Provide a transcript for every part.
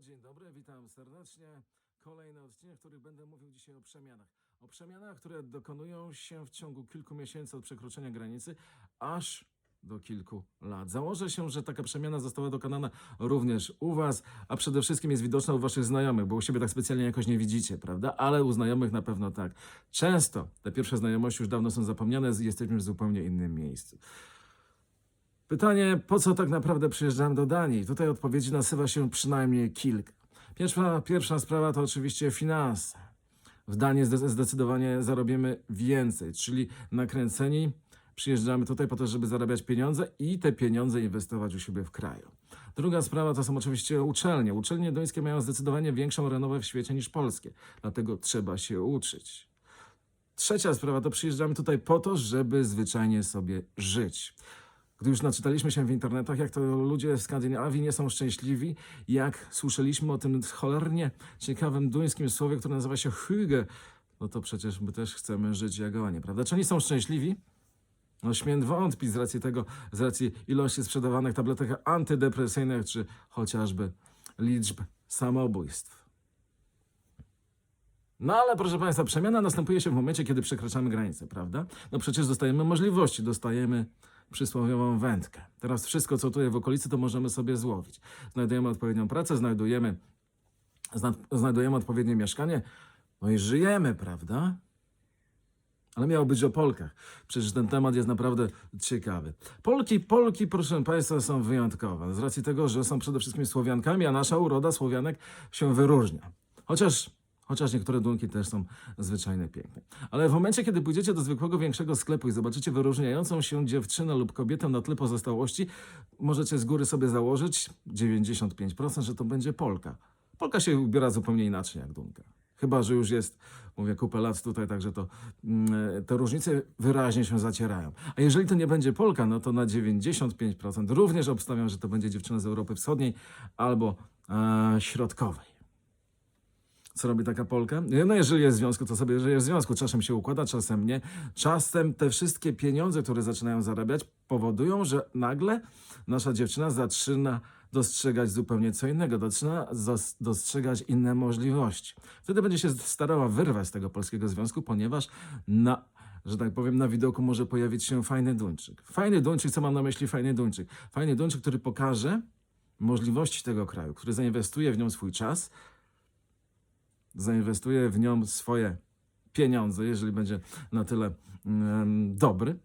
Dzień dobry, witam serdecznie. Kolejny odcinek, w którym będę mówił dzisiaj o przemianach. O przemianach, które dokonują się w ciągu kilku miesięcy od przekroczenia granicy, aż do kilku lat. Założę się, że taka przemiana została dokonana również u Was, a przede wszystkim jest widoczna u Waszych znajomych, bo u siebie tak specjalnie jakoś nie widzicie, prawda? Ale u znajomych na pewno tak. Często te pierwsze znajomości już dawno są zapomniane, jesteśmy w zupełnie innym miejscu. Pytanie, po co tak naprawdę przyjeżdżam do Danii? Tutaj odpowiedzi nasuwa się przynajmniej kilka. Pierwsza, pierwsza sprawa to oczywiście finanse. W Danii zde- zdecydowanie zarobimy więcej, czyli nakręceni przyjeżdżamy tutaj po to, żeby zarabiać pieniądze i te pieniądze inwestować u siebie w kraju. Druga sprawa to są oczywiście uczelnie. Uczelnie duńskie mają zdecydowanie większą renomę w świecie niż polskie, dlatego trzeba się uczyć. Trzecia sprawa to przyjeżdżamy tutaj po to, żeby zwyczajnie sobie żyć. Gdy już naczytaliśmy się w internetach, jak to ludzie w Skandynawii nie są szczęśliwi, jak słyszeliśmy o tym cholernie ciekawym duńskim słowie, które nazywa się hygge, no to przecież my też chcemy żyć jak oni, prawda? Czy oni są szczęśliwi? No śmiem wątpić z racji tego, z racji ilości sprzedawanych tabletek antydepresyjnych, czy chociażby liczb samobójstw. No ale proszę Państwa, przemiana następuje się w momencie, kiedy przekraczamy granicę, prawda? No przecież dostajemy możliwości, dostajemy przysłowiową wędkę. Teraz wszystko, co tu jest w okolicy, to możemy sobie złowić. Znajdujemy odpowiednią pracę, znajdujemy, zna, znajdujemy odpowiednie mieszkanie, no i żyjemy, prawda? Ale miało być o Polkach. Przecież ten temat jest naprawdę ciekawy. Polki, Polki, proszę Państwa, są wyjątkowe. Z racji tego, że są przede wszystkim Słowiankami, a nasza uroda Słowianek się wyróżnia. Chociaż, chociaż niektóre dunki też są zwyczajnie piękne. Ale w momencie, kiedy pójdziecie do zwykłego większego sklepu i zobaczycie wyróżniającą się dziewczynę lub kobietę na tle pozostałości, możecie z góry sobie założyć 95%, że to będzie Polka. Polka się ubiera zupełnie inaczej jak dunka. Chyba, że już jest, mówię, kupę lat tutaj, także to mm, te różnice wyraźnie się zacierają. A jeżeli to nie będzie Polka, no to na 95% również obstawiam, że to będzie dziewczyna z Europy Wschodniej albo e, Środkowej. Co robi taka Polka? No jeżeli jest w związku, to sobie żyje w związku. Czasem się układa, czasem nie. Czasem te wszystkie pieniądze, które zaczynają zarabiać, powodują, że nagle nasza dziewczyna zaczyna dostrzegać zupełnie co innego, zaczyna dostrzegać inne możliwości. Wtedy będzie się starała wyrwać z tego polskiego związku, ponieważ na, że tak powiem, na widoku może pojawić się fajny Duńczyk. Fajny Duńczyk, co mam na myśli fajny Duńczyk? Fajny Duńczyk, który pokaże możliwości tego kraju, który zainwestuje w nią swój czas, zainwestuje w nią swoje pieniądze, jeżeli będzie na tyle dobry.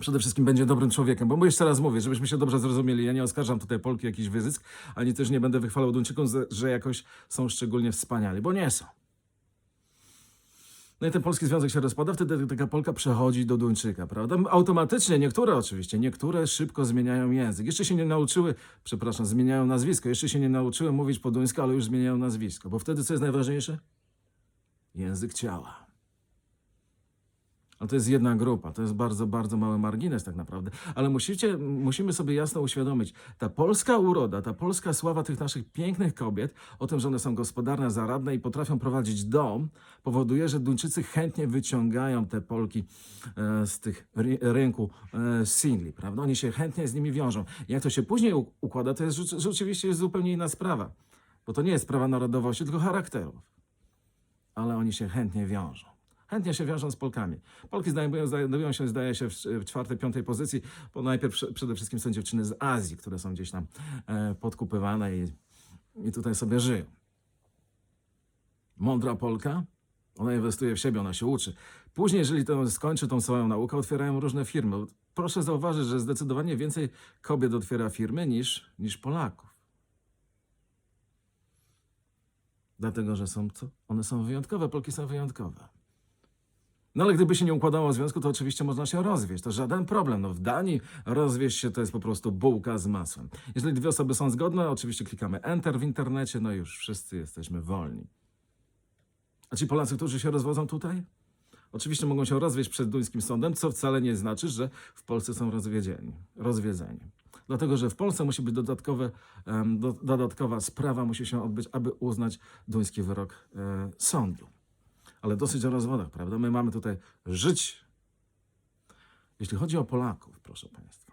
Przede wszystkim będzie dobrym człowiekiem, bo jeszcze raz mówię, żebyśmy się dobrze zrozumieli, ja nie oskarżam tutaj Polki jakiś wyzysk, ani też nie będę wychwalał Duńczykom, że- że jakoś są szczególnie wspaniali, bo nie są. No i ten polski związek się rozpada, wtedy taka Polka przechodzi do Duńczyka, prawda? Automatycznie, niektóre oczywiście, niektóre szybko zmieniają język. Jeszcze się nie nauczyły, przepraszam, zmieniają nazwisko. Jeszcze się nie nauczyły mówić po duńsku, ale już zmieniają nazwisko. Bo wtedy co jest najważniejsze? Język ciała. A to jest jedna grupa, to jest bardzo, bardzo mały margines tak naprawdę. Ale musicie, musimy sobie jasno uświadomić, ta polska uroda, ta polska sława tych naszych pięknych kobiet, o tym, że one są gospodarne, zaradne i potrafią prowadzić dom, powoduje, że Duńczycy chętnie wyciągają te Polki e, z tych ry- rynku e, singli, prawda? Oni się chętnie z nimi wiążą. Jak to się później układa, to jest rzecz- rzeczywiście jest zupełnie inna sprawa. Bo to nie jest sprawa narodowości, tylko charakterów. Ale oni się chętnie wiążą. Chętnie się wiążą z Polkami. Polki znajdują, znajdują się, zdaje się, w, czwartej, piątej pozycji, bo najpierw prze- przede wszystkim są dziewczyny z Azji, które są gdzieś tam e, podkupywane i, i tutaj sobie żyją. Mądra Polka, ona inwestuje w siebie, ona się uczy. Później, jeżeli to skończy tą swoją naukę, otwierają różne firmy. Proszę zauważyć, że zdecydowanie więcej kobiet otwiera firmy niż, niż Polaków. Dlatego, że są? One są wyjątkowe, Polki są wyjątkowe. No ale gdyby się nie układało związku, to oczywiście można się rozwieść. To żaden problem. No w Danii rozwieść się to jest po prostu bułka z masłem. Jeżeli dwie osoby są zgodne, oczywiście klikamy Enter w internecie, no już wszyscy jesteśmy wolni. A ci Polacy, którzy się rozwodzą tutaj? Oczywiście mogą się rozwieść przed duńskim sądem, co wcale nie znaczy, że w Polsce są rozwiedzieni, rozwiedzeni. Dlatego, że w Polsce musi być dodatkowe, do, dodatkowa sprawa, musi się odbyć, aby uznać duński wyrok e, sądu. Ale dosyć o rozwodach, prawda? My mamy tutaj żyć. Jeśli chodzi o Polaków, proszę Państwa.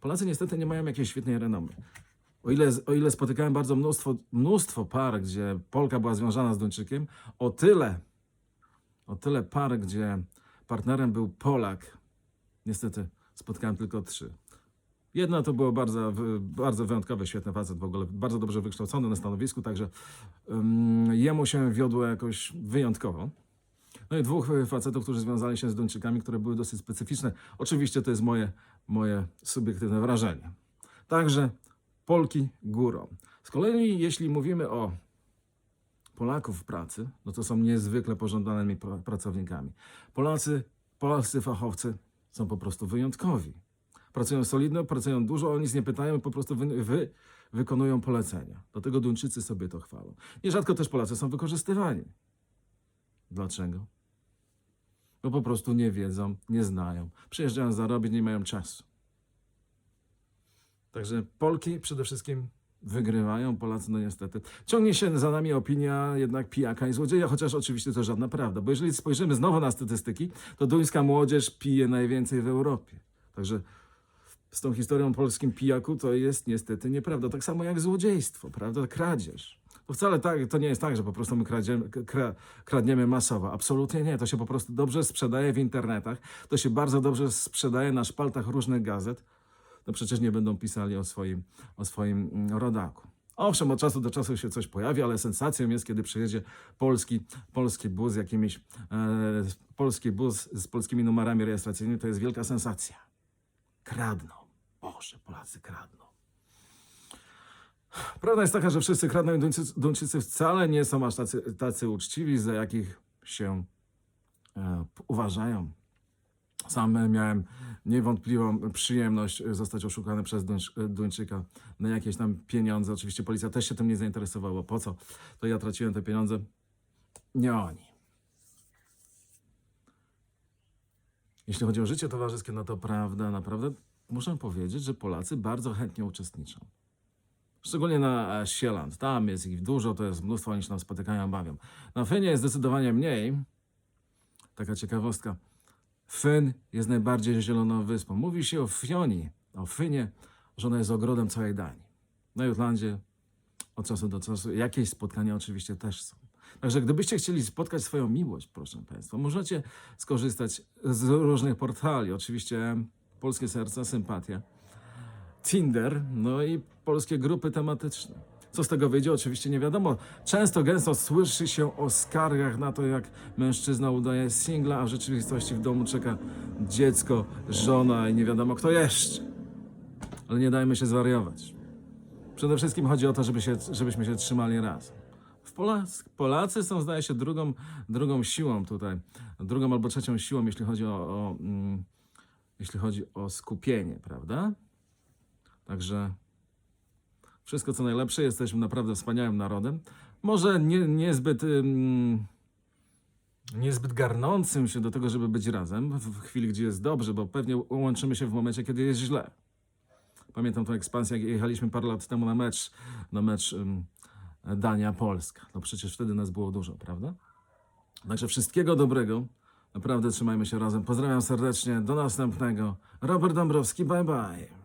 Polacy niestety nie mają jakiejś świetnej renomy. o ile, o ile spotykałem bardzo mnóstwo, mnóstwo par, gdzie Polka była związana z Duńczykiem, o tyle, o tyle par, gdzie partnerem był Polak, niestety spotkałem tylko trzy. Jedna to było bardzo, bardzo wyjątkowy, świetny facet w ogóle, bardzo dobrze wykształcony na stanowisku, także ym, jemu się wiodło jakoś wyjątkowo. No i dwóch y, facetów, którzy związali się z Duńczykami, które były dosyć specyficzne. Oczywiście to jest moje, moje subiektywne wrażenie. Także Polki górą. Z kolei jeśli mówimy o Polaków w pracy, no to są niezwykle pożądanymi pra- pracownikami. Polacy, polscy fachowcy są po prostu wyjątkowi. Pracują solidno, pracują dużo, o nic nie pytają, po prostu wy, wy, wykonują polecenia. Dlatego Duńczycy sobie to chwalą. Nierzadko też Polacy są wykorzystywani. Dlaczego? Bo po prostu nie wiedzą, nie znają. Przyjeżdżają zarobić, nie mają czasu. Także Polki przede wszystkim wygrywają, Polacy no niestety. Ciągnie się za nami opinia jednak pijaka i złodzieja, chociaż oczywiście to żadna prawda. Bo jeżeli spojrzymy znowu na statystyki, to duńska młodzież pije najwięcej w Europie. Także z tą historią o polskim pijaku to jest niestety nieprawda. Tak samo jak złodziejstwo, prawda? Kradzież. To wcale tak, to nie jest tak, że po prostu my kradziemy, kra, kradniemy masowo. Absolutnie nie. To się po prostu dobrze sprzedaje w internetach. To się bardzo dobrze sprzedaje na szpaltach różnych gazet. No przecież nie będą pisali o swoim, o swoim mm, rodaku. Owszem, od czasu do czasu się coś pojawi, ale sensacją jest, kiedy przyjedzie polski, polski bus z jakimiś, e, polski bus z polskimi numerami rejestracyjnymi. To jest wielka sensacja. Kradną. Boże, Polacy kradną. Prawda jest taka, że wszyscy kradną i Duńczycy, Duńczycy wcale nie są aż tacy, tacy uczciwi, za jakich się e, uważają. Sam miałem niewątpliwą przyjemność zostać oszukany przez Duńcz, Duńczyka na jakieś tam pieniądze. Oczywiście policja też się tym nie zainteresowała. Po co? To ja traciłem te pieniądze. Nie oni. Jeśli chodzi o życie towarzyskie, no to prawda, naprawdę muszę powiedzieć, że Polacy bardzo chętnie uczestniczą. Szczególnie na e, Sieland. Tam jest ich dużo, to jest mnóstwo, oni się tam spotykają, bawią. Na Fynie jest zdecydowanie mniej. Taka ciekawostka. Fyn jest najbardziej zieloną wyspą. Mówi się o Fionii, o Fynie, że ona jest ogrodem całej Danii. Na Jutlandzie od czasu do czasu jakieś spotkania oczywiście też są. Także gdybyście chcieli spotkać swoją miłość, proszę Państwa, możecie skorzystać z różnych portali. Oczywiście Polskie Serca, Sympatia, Tinder, no i polskie grupy tematyczne. Co z tego wyjdzie, oczywiście nie wiadomo. Często, gęsto słyszy się o skargach na to, jak mężczyzna udaje singla, a w rzeczywistości w domu czeka dziecko, żona i nie wiadomo kto jeszcze. Ale nie dajmy się zwariować. Przede wszystkim chodzi o to, żeby się, żebyśmy się trzymali razem. W Polac, Polacy są, zdaje się, drugą, drugą siłą tutaj, drugą albo trzecią siłą, jeśli chodzi o, o, mm, jeśli chodzi o skupienie, prawda? Także wszystko co najlepsze, jesteśmy naprawdę wspaniałym narodem. Może nie, niezbyt, ym, niezbyt garnącym się do tego, żeby być razem w, chwili, gdzie jest dobrze, bo pewnie łączymy się w momencie, kiedy jest źle. Pamiętam tą ekspansję, jak jechaliśmy parę lat temu na mecz, na mecz Dania-Polska. No przecież wtedy nas było dużo, prawda? Także wszystkiego dobrego. Naprawdę trzymajmy się razem. Pozdrawiam serdecznie. Do następnego. Robert Dąbrowski, bye bye.